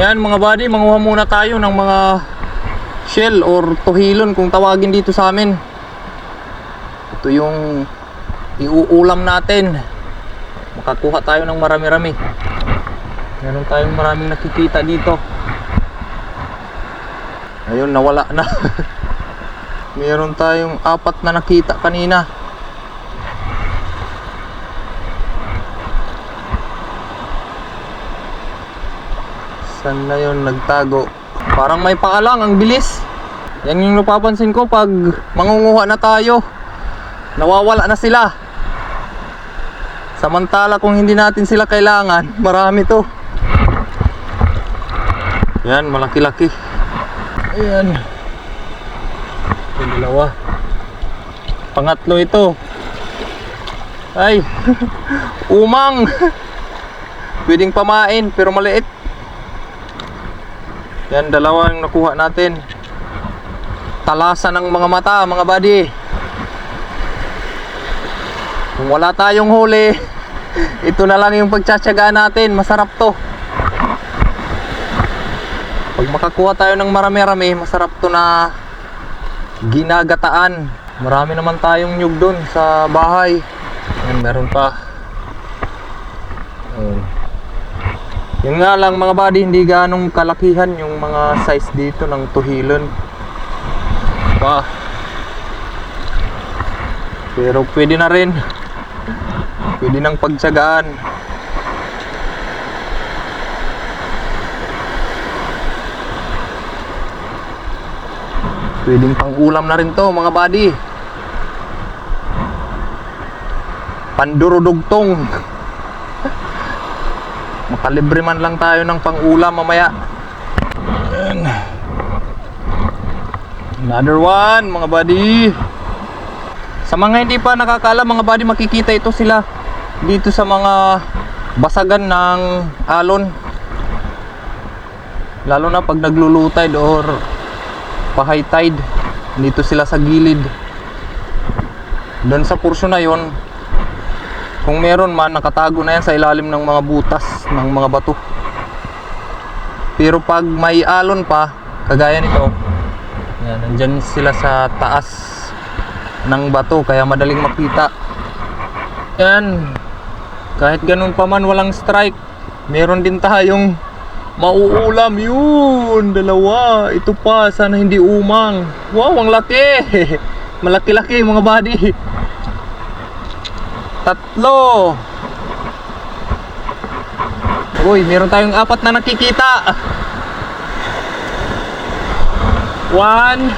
Yan mga buddy, manguha muna tayo ng mga shell or tuhilon kung tawagin dito sa amin. Ito yung iuulam natin. Makakuha tayo ng marami-rami. Meron tayong maraming nakikita dito. Ayun, nawala na. Meron tayong apat na nakita kanina. Saan na yun nagtago? Parang may paalang, ang bilis. Yan yung napapansin ko pag mangunguha na tayo. Nawawala na sila. Samantala kung hindi natin sila kailangan, marami to. Yan, malaki-laki. Ayan. Yung dalawa. Pangatlo ito. Ay, umang. Pwedeng pamain pero maliit. Yan, dalawa yung nakuha natin. Talasan ng mga mata, mga buddy. Kung wala tayong huli, ito na lang yung pagtsatsaga natin. Masarap to. Pag makakuha tayo ng marami-rami, masarap to na ginagataan. Marami naman tayong nyug doon sa bahay. Yan, meron pa. Yun nga lang mga buddy, hindi ganong kalakihan yung mga size dito ng tuhilon. Pa. Pero pwede na rin. Pwede nang pagtsagaan. Pwedeng pang ulam na rin to mga buddy. Pandurudugtong. Makalibre man lang tayo ng pang ulam mamaya. Ayan. Another one mga buddy. Sa mga hindi pa nakakaalam mga buddy makikita ito sila dito sa mga basagan ng alon. Lalo na pag naglulutay or pa high tide dito sila sa gilid doon sa portion na yon kung meron man nakatago na yan sa ilalim ng mga butas ng mga bato. Pero pag may alon pa kagaya nito yan, nandyan sila sa taas ng bato kaya madaling makita. Yan kahit ganun pa man walang strike meron din tayong mauulam. Yun dalawa. Ito pa sana hindi umang. Wow ang laki. Malaki-laki mga buddy. Tatlo uy meron tayong apat na nakikita one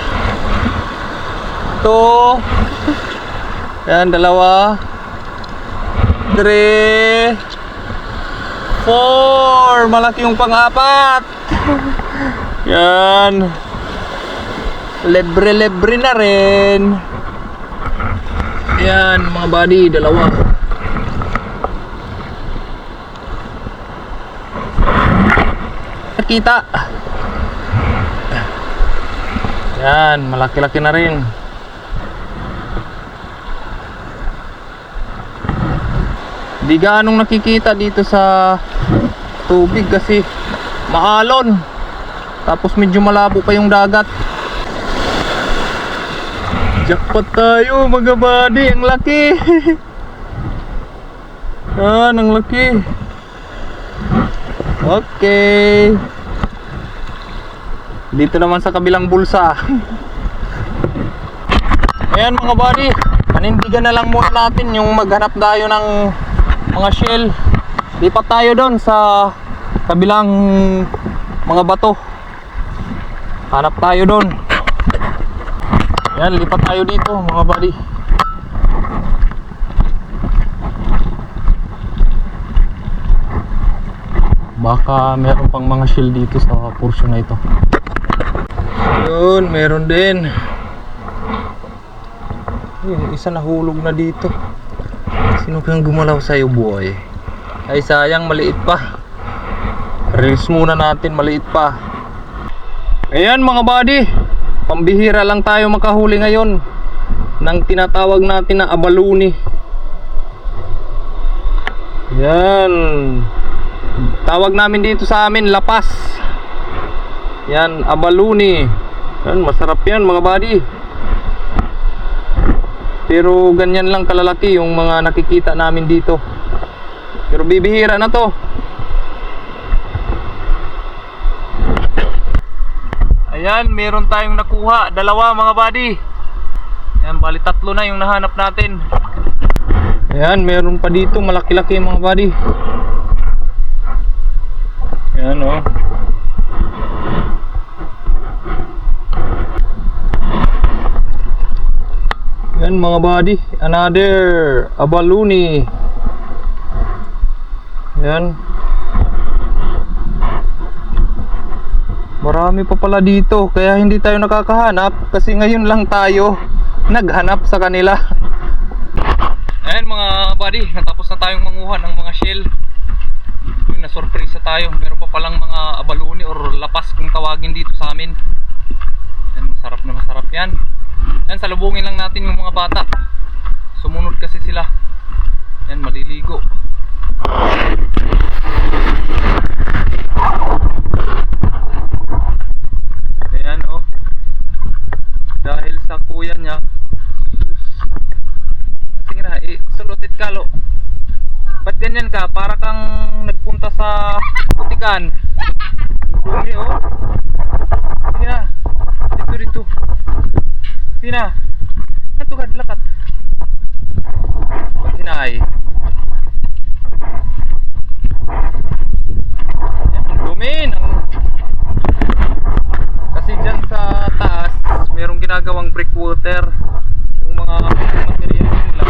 two yan dalawa three Four! Malaki yung pang-apat! Yan. Lebre-lebre na rin. Yan, mga buddy, dalawa. Nakita. Yan, malaki-laki na rin. Di ganong nakikita dito sa tubig kasi maalon. Tapos medyo malabo pa yung dagat. Jackpot tayo mga buddy, ang laki. Yan, ang laki. Okay. Dito naman sa kabilang bulsa. Ayan mga buddy, panindigan na lang muna natin yung maghanap tayo ng mga shell. Lipat tayo doon sa kabilang mga bato. Hanap tayo doon. Yan, lipat tayo dito mga buddy. Baka meron pang mga shell dito sa portion na ito. Yun, meron din. Yun, isa nahulog na dito. Sino kang gumalaw sa'yo, boy? Ay, sayang, maliit pa. Reels muna natin, maliit pa. Ayan, mga buddy. Pambihira lang tayo makahuli ngayon ng tinatawag natin na abaluni. Yan. Tawag namin dito sa amin, lapas. Yan, abaluni. Yan, masarap yan mga buddy. Pero ganyan lang kalalaki yung mga nakikita namin dito. Pero bibihira na to. Ayan, meron tayong nakuha. Dalawa mga buddy. Ayan, bali tatlo na yung nahanap natin. Ayan, meron pa dito. Malaki-laki mga buddy. Ayan oh. Yan mga buddy, another abaluni. Yan. Marami pa pala dito, kaya hindi tayo nakakahanap kasi ngayon lang tayo naghanap sa kanila. Ayan mga buddy, natapos na tayong manguha ng mga shell. Yun, na-surprise tayo. Meron pa palang mga abaluni or lapas kung tawagin dito sa amin. Yan, masarap na masarap yan. Yan, salubungin lang natin yung mga bata. Sumunod kasi sila. Yan, maliligo. Ayan, oh. Dahil sa kuya niya. Sige na, eh, sulutit ka, lo. Ba't ganyan ka? Para kang nagpunta sa putikan. Dumi, oh. Sige na. Dito, dito. Sige na. Ito ka, lakat. Pag hinay. Yan, ang dumi ng... Kasi dyan sa taas, merong ginagawang breakwater. Yung mga material nila.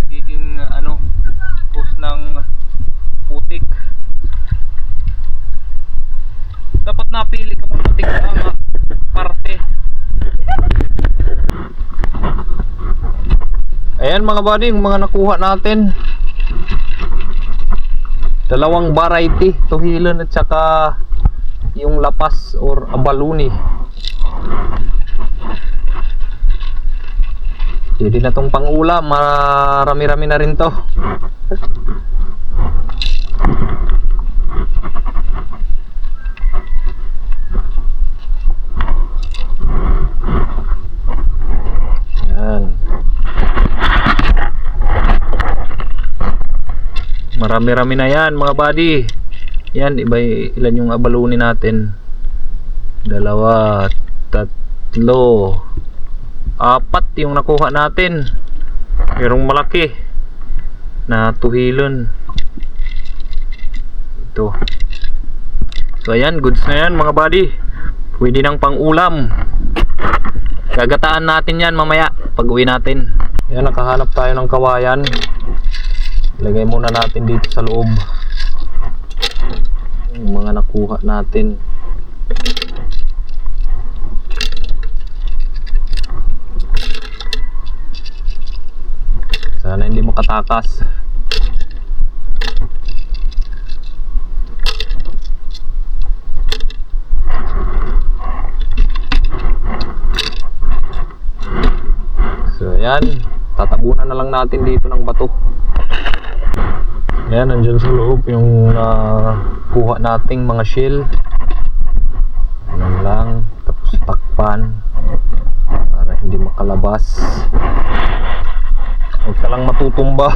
Nagiging ano, cause ng putik. Dapat napili ka kung putik mga parte. Ayan mga buddy, yung mga nakuha natin. Dalawang variety, tuhilon at saka yung lapas or abaluni. Pwede na tong pangulam, marami-rami na rin to. Yan. Marami-rami na yan mga buddy. Yan, iba ilan yung abaluni natin. Dalawa, tatlo, apat yung nakuha natin. Merong malaki na tuhilon. Ito. So ayan, goods na yan mga buddy. Pwede nang pang ulam. Gagataan natin yan mamaya pag uwi natin. Ayan, nakahanap tayo ng kawayan. Lagay muna natin dito sa loob. Yung mga nakuha natin. Sana hindi makatakas. So ayan, tatabunan na lang natin dito ng bato. Ayan, nandyan sa loob yung ah, kuha nating mga shell. Ayan lang, tapos takpan para hindi makalabas. Huwag ka lang matutumba.